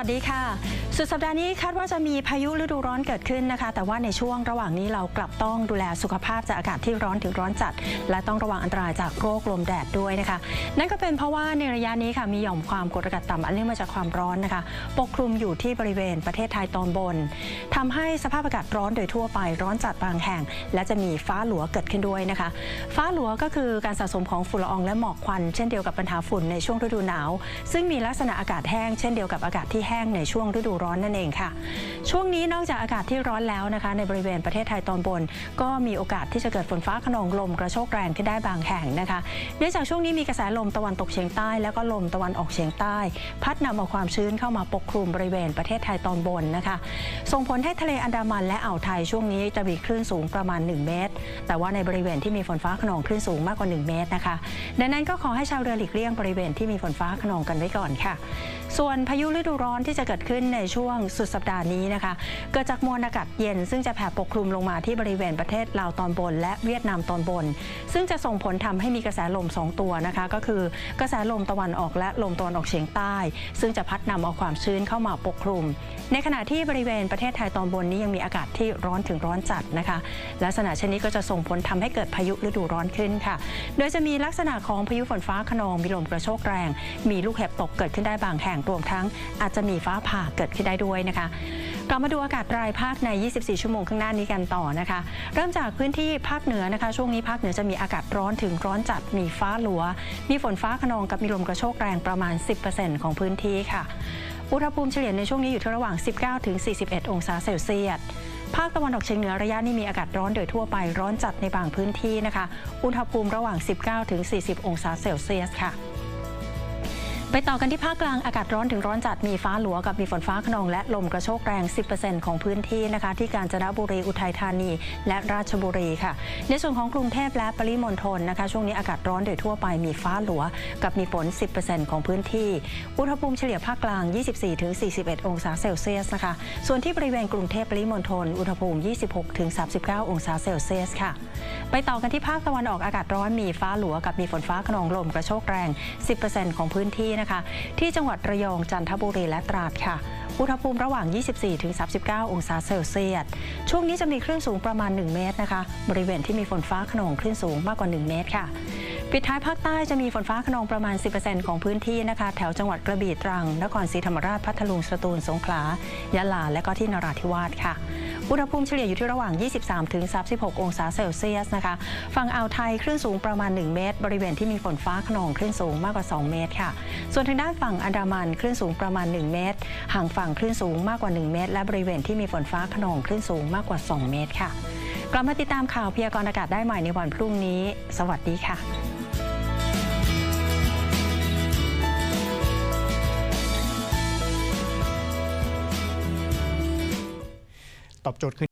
วัสดีค่ะ สุดสัปดาห์นี้คาดว่าจะมีพายุฤดูร้อนเกิดขึ้นนะคะ แต่ว่าในช่วงระหว่างนี้เรากลับต้องดูแลสุขภาพจากอากาศที่ร้อนถึงร้อนจัด และต้องระวังอันตรายจากโรคลมแดดด้วยนะคะ นั่นก็เป็นเพราะว่าในระยะนี้ค่ะมีหย่อมความกดอากาศต่ำอันเนื่องมาจากความร้อนนะคะ ปกคลุมอยู่ที่บริเวณประเทศไทยตอนบนทำให้สภาพอากาศร้อนโดยทั่วไปร้อนจัดบางแห่ง และจะมีฟ้าหลัวเกิดขึ้นด้วยนะคะ ฟ้าหลัวก็คือการสะสมของฝุ่นละอองและหมอกควัน เช่นเดียวกับปัญหาฝุ่นในช่วงฤดูหนาว ซึ่งมีลักษณะอากาศแห้งเช่นเดียวกับอากาศที่แห้งในช่วงฤดูร้อนนั่นเองค่ะ ช่วงนี้นอกจากอากาศที่ร้อนแล้วนะคะ ในบริเวณประเทศไทยตอนบน ก็มีโอกาสที่จะเกิดฝนฟ้าขนองลมกระโชกแรงขึ้นได้บางแห่งนะคะเนื่องจากช่วงนี้มีกระแสลมตะวันตกเฉียงใต้ แล้วก็ลมตะวันออกเฉียงใต้ พัดนำเอาความชื้นเข้ามาปกคลุมบริเวณประเทศไทยตอนบนนะคะ ส่งผลให้ทะเลอันดามันและอ่าวไทยช่วงนี้จะมีคลื่นสูงประมาณ 1 เมตร แต่ว่าในบริเวณที่มีฝนฟ้าขนองคลื่นสูงมากกว่า 1 เมตรนะคะ ดังนั้นก็ขอให้ชาวเรือหลีกเลี่ยงบริเวณที่มีฝนฟ้าขนองกันไว้ก่อนค่ะ ส่วนพายุฤดูร้อนที่จะเกิดขึ้นในช่วงสุดสัปดาห์นี้นะคะเกิดจากมวลอากาศเย็น ซึ่งจะแผ่ปกคลุมลงมาที่บริเวณประเทศลาวตอนบน และเวียดนามตอนบน ซึ่งจะส่งผลทำให้มีกระแสลม 2 ตัวนะคะ ก็คือกระแสลมตะวันออกและลมตะวันออกเฉียงใต้ ซึ่งจะพัดนำเอาความชื้นเข้ามาปกคลุม ในขณะที่บริเวณประเทศไทยตอนบนนี้ยังมีอากาศที่ร้อนถึงร้อนจัดนะคะ ลักษณะเช่นนี้ก็จะส่งผลทำให้เกิดพายุฤดูร้อนขึ้นค่ะ โดยจะมีลักษณะของพายุฝนฟ้าขนองมีลมกระโชกแรง มีลูกเห็บตกเกิดขึ้นได้บางแห่งรวมทั้งอาจจะมีฟ้าผ่าเกิดขึ้นได้ด้วยนะคะกลับมาดูอากาศรายภาคใน 24 ชั่วโมงข้างหน้านี้กันต่อนะคะ เริ่มจากพื้นที่ภาคเหนือนะคะ ช่วงนี้ภาคเหนือจะมีอากาศร้อนถึงร้อนจัด มีฟ้าหลัว มีฝนฟ้าขนองกับมีลมกระโชกแรงประมาณ 10%ของพื้นที่ค่ะ อุณหภูมิเฉลี่ยในช่วงนี้อยู่ที่ระหว่าง 19ถึง41 องศาเซลเซียสภาคตะวันออกเฉียงเหนือระยะนี้มีอากาศร้อนโดยทั่วไปร้อนจัดในบางพื้นที่นะคะ อุณหภูมิระหว่าง 19ถึง40 องศาเซลเซียสค่ะ ไปต่อกันที่ภาคกลางอากาศร้อนถึงร้อนจัดมีฟ้าหลัวกับมีฝนฟ้าขนองและลมกระโชกแรง 10%ของพื้นที่นะคะที่กาญจนบุรีอุทัยธานี และราชบุรีค่ะ ในส่วนของกรุงเทพและปริมณฑลนะคะ ช่วงนี้อากาศร้อนโดยทั่วไปมีฟ้าหลัว กับมีฝน 10%ของพื้นที่ อุณหภูมิเฉลี่ยภาคกลาง 24-41 องศาเซลเซียสนะคะ ส่วนที่บริเวณกรุงเทพปริมณฑลอุณหภูมิ 26-39 องศาเซลเซียสค่ะ ไปต่อกันที่ภาคตะวันออกอากาศร้อนมีฟ้าหลัวกับมีฝนฟ้าขนองลมกระโชกแรง 10%ของพื้นที่นะคะ ที่จังหวัดระยองจันทบุรีและตราดค่ะอุณหภูมิระหว่าง 24-39 องศาเซลเซียส ช่วงนี้จะมีคลื่นสูงประมาณ 1 เมตรนะคะ บริเวณที่มีฝนฟ้าขนองคลื่นสูงมากกว่า 1 เมตรค่ะ ปิดท้ายภาคใต้จะมีฝนฟ้าขนองประมาณ 10%ของพื้นที่นะคะ แถวจังหวัดกระบี่ตรัง นครศรีธรรมราช พัทลุง สตูล สงขลา ยะลา และก็ที่นราธิวาสค่ะ อุณหภูมิเฉลี่ยอยู่ที่ระหว่าง 23-36 องศาเซลเซียสนะคะฝั่งอ่าวไทยคลื่นสูงประมาณ 1 เมตร บริเวณที่มีฝนฟ้าขนองคลื่นสูงมากกว่า 2 เมตรค่ะ ส่วนทางด้านฝั่งอันดามันคลื่นสูงประมาณ 1 เมตร ห่างฝั่งคลื่นสูงมากกว่า 1 เมตร และบริเวณที่มีฝนฟ้าขนองคลื่นสูงมากกว่า 2 เมตรค่ะกลับมาติดตามข่าวพยากรณ์อากาศได้ใหม่ในวันพรุ่งนี้ สวัสดีค่ะ ตอบโจทย์คือ